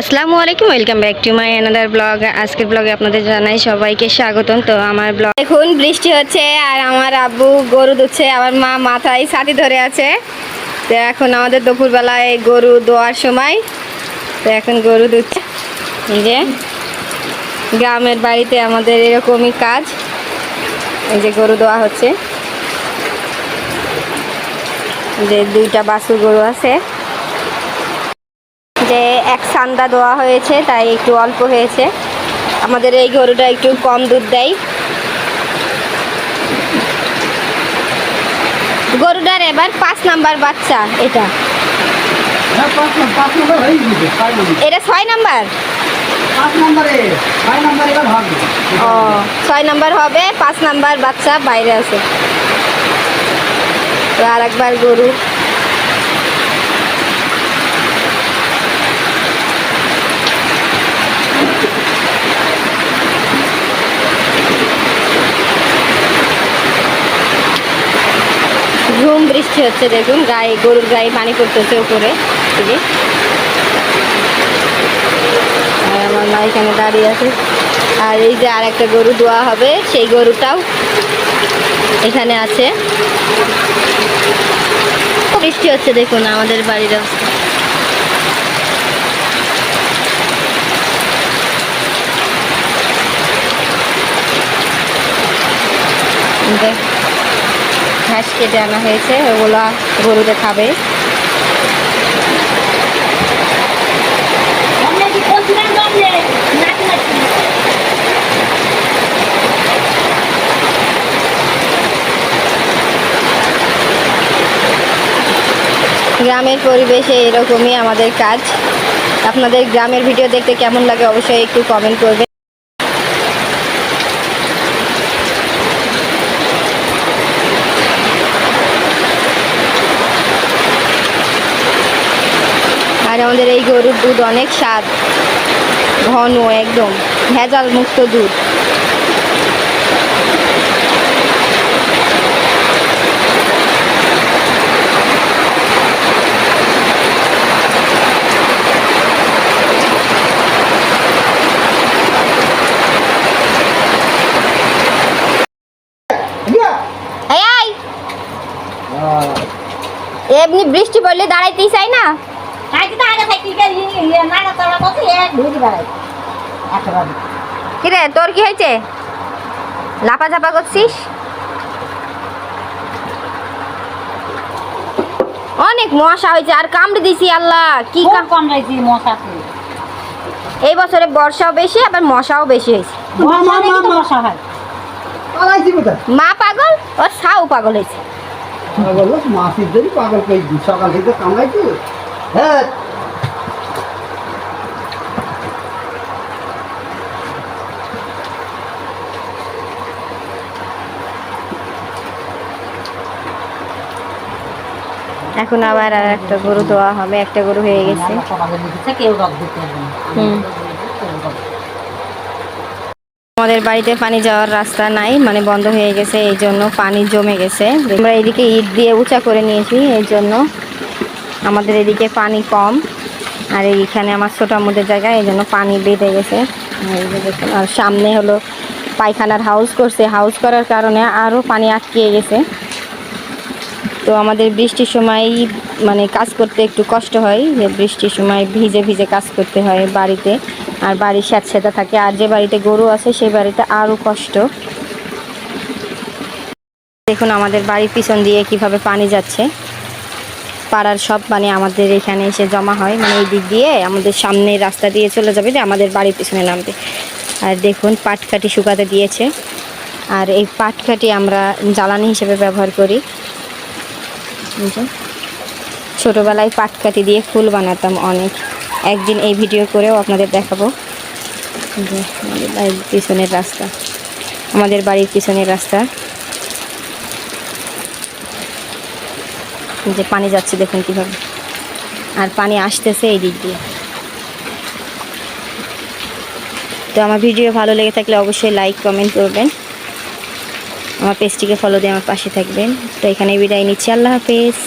আসসালামু আলাইকুম, welcome back to my another blog আজকের ব্লগে আপনাদের জানাই সবাইকে স্বাগতম। তো আমার ব্লগ এখন বৃষ্টি হচ্ছে আর আমার আব্বু গরু দুচ্ছে আমার মা মাথায় ছাতি ধরে আছে। তো এখন আমাদের দুপুরবেলায় গরু দোয়ার সময়। তো এখন গরু দুচ্ছে এই যে, গ্রামের বাড়িতে আমাদের এরকমই কাজ। এই যে গরু দোয়া হচ্ছে। যে দুইটা বাছুর গরু আছে। যে এক সান্দা দেওয়া হয়েছে তাই একটু অল্প হয়েছে। আমাদের এই গরুটা একটু কম দুধ দেয়। গরুটার এবার পাঁচ নাম্বার বাচ্চা এটা। হ্যাঁ, এটা ছয় নাম্বার? ছয় নম্বর এবার হবে। ও ছয় নাম্বার হবে পাঁচ নাম্বার বাচ্চা বাইরে আছে। আর একবার গরু। ঝুম বৃষ্টি হচ্ছে, দেখুন, গায়ে, গরুর গায়ে পানি পড়তেছে উপরে। যে। আর আমার মা এখানে দাঁড়িয়ে আছে। আর এই যে আর একটা গরু দোয়া হবে, সেই গরুটাও এখানে আছে। বৃষ্টি হচ্ছে, দেখুন, আমাদের বাড়ির অবস্থা। যে ঘাস কেটে আনা হয়েছে, ওগুলা গরুতে খাবে। গ্রামের পরিবেশে এরকমই আমাদের কাজ। আপনাদের গ্রামের ভিডিও দেখতে কেমন লাগে অবশ্যই একটু কমেন্ট করবেন। আর আমাদের এই গরুর দুধ অনেক স্বাদ। ঘন একদম ভেজাল মুক্ত দুধ। এমনি বৃষ্টি পড়লে দাঁড়াইতেই চাই না? কিরে তোর কি হয়েছে? লাফা ঝাপা করছিস? অনেক মশা হয়েছে আর কামড়ে দিছি আল্লাহ কি কা- এই বছরে বর্ষাও বেশি আবার মশাও বেশি হয়েছে। মা পাগল? ও সাউ পাগল হয়েছে। পাগল সকাল থেকে কামড়াইছি। হ্যাঁ, এখন আবার আর একটা গরু দেওয়া হবে একটা গরু হয়ে গেছে। আমাদের বাড়িতে পানি যাওয়ার রাস্তা নাই মানে বন্ধ হয়ে গেছে এই জন্য পানি জমে গেছে। আমরা এদিকে ইট দিয়ে উঁচা করে নিয়েছি এই জন্য আমাদের এদিকে পানি কম, আর এইখানে আমার ছোটো আমাদের জায়গায়, এই জন্য পানি বেঁধে গেছে। আর সামনে হলো পায়খানার হাউস করছে। হাউস করার কারণে আরও পানি আটকিয়ে গেছে। তো আমাদের বৃষ্টির সময় মানে কাজ করতে একটু কষ্ট হয়, যে বৃষ্টির সময় ভিজে ভিজে কাজ করতে হয় বাড়িতে। আর বাড়ি স্যাঁতস্যাঁতে থাকে, আর যে বাড়িতে গরু আছে সেই বাড়িতে আরও কষ্ট। দেখুন, আমাদের বাড়ির পিছন দিয়ে কীভাবে পানি যাচ্ছে। পাড়ার সব মানে আমাদের এখানে এসে জমা হয়। মানে এই দিক দিয়ে আমাদের সামনে রাস্তা দিয়ে চলে যাবে যে আমাদের বাড়ির পিছনে নামবে আর দেখুন, পাটকাঠি শুকাতে দিয়েছে। আর এই পাটকাঠি আমরা জ্বালানি হিসেবে ব্যবহার করি। ছোটোবেলায় পাটকাঠি দিয়ে ফুল বানাতাম অনেক। একদিন এই ভিডিও করেও আপনাদের দেখাবো। আমাদের বাড়ির পিছনের রাস্তা। আমাদের বাড়ির পিছনের রাস্তা। যে পানি যাচ্ছে, দেখুন কীভাবে। আর পানি আসতেছে এই দিক দিয়ে। তো আমার ভিডিও ভালো লেগে থাকলে অবশ্যই লাইক, কমেন্ট করবেন। আমার পেজটিকে ফলো দিয়ে আমার পাশে থাকবেন। তো এখানে বিদায় নিচ্ছি। আল্লাহ হাফেজ।